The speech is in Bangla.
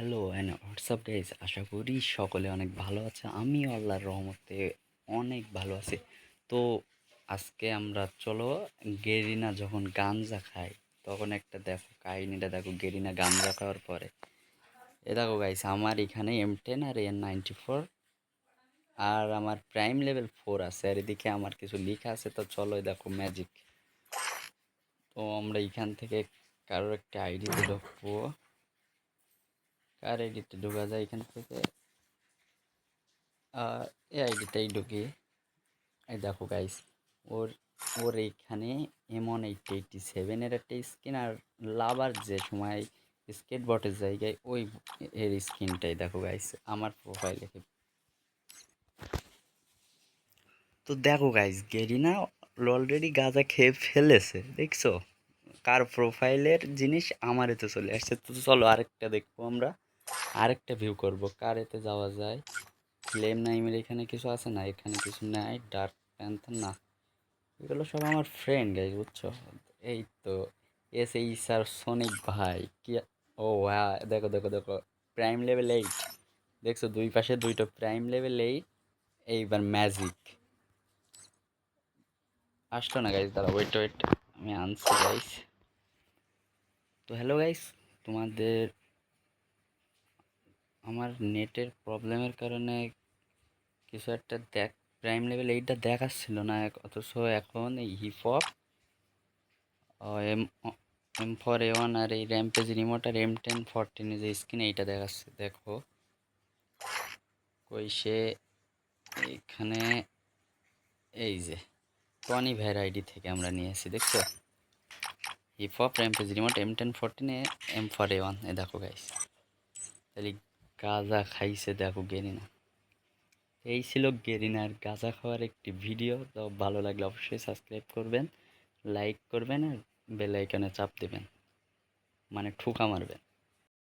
Hello and what's up guys আশা করি সকলে অনেক ভালো আছে। আমিও আল্লাহর রহমতে অনেক ভালো আছি। তো আজকে আমরা চলো, গেরিনা যখন গাঞ্জা খায়, তখন একটা দেখো কাহিনিটা। দেখো, গেরিনা গাঞ্জা খাওয়ার পরে। এ দেখো গাইস আমার এখানে এম টেন আর এন নাইনটি ফোর আর আমার প্রাইম লেভেল ফোর আছে। আর এদিকে আমার কিছু লেখা আছে, তো চলো দেখো ম্যাজিক তো আমরা এখান থেকে কারোর একটা আইডি ঢুকবো। কার আইডিতে ঢোকা যায় এখান থেকে। আহ, এই আইডিটাই ঢুকি। এই দেখো গাইস ওর ওর এইখানে এমন এইট এইটটি সেভেনের একটা স্কিন আর লাভার যে সময় স্কেট বটের জায়গায় ওই এর স্কিনটাই দেখো গাইস আমার প্রোফাইলে তো দেখো গাইস গেরিনা অলরেডি গাঁজা খেয়ে ফেলেছে দেখছ? কার প্রোফাইলের জিনিস আমার তো চলে আসছে। তো চলো আরেকটা দেখব আমরা। আরেকটা ভিউ করব। কার এতে যাওয়া যায়। ফ্লেম নাইমের এখানে কিছু আছে না? এখানে কিছু নাই। ডার্ক প্যান্থার না। এগুলো সব আমার ফ্রেন্ড গাইজ বুঝছ? এই তো এস এই স্যার সনিক ভাই, কি ও হ্যাঁ দেখো দেখো দেখো। প্রাইম লেভেল এইট দেখছ, দুই পাশে দুইটা প্রাইম লেভেল এইট এইবার ম্যাজিক আসলো না গাইজ দাঁড়া ওয়েট ওয়েট আমি আনছি গাইস তো হ্যালো গাইস তোমাদের আমার নেটের প্রবলেমের কারণে কিছু একটা দেখ প্রাইম লেভেল এইটটা দেখাচ্ছিল না অথচ এখন এই hip hop M M four A one আর এই র্যাম্পেজ রিমোট আর এম টেন ফোরটিনের যে স্ক্রিন এইটা দেখাচ্ছে, দেখো। কই সে এইখানে, এই যে টনি ভ্যারাইটি থেকে আমরা নিয়ে এসেছি দেখছ? Hip hop rampage remote M ten ফোরটিনে M four A one এ দেখো গাইস তাহলে গাঁজা খাইছে, দেখো গেরিনা। এই ছিল গেরিনার গাঁজা খাওয়ার একটি ভিডিও। তো ভালো লাগলে অবশ্যই সাবস্ক্রাইব করবেন, লাইক করবেন আর বেল আইকনে চাপ দেবেন। মানে ঠুকা মারবেন।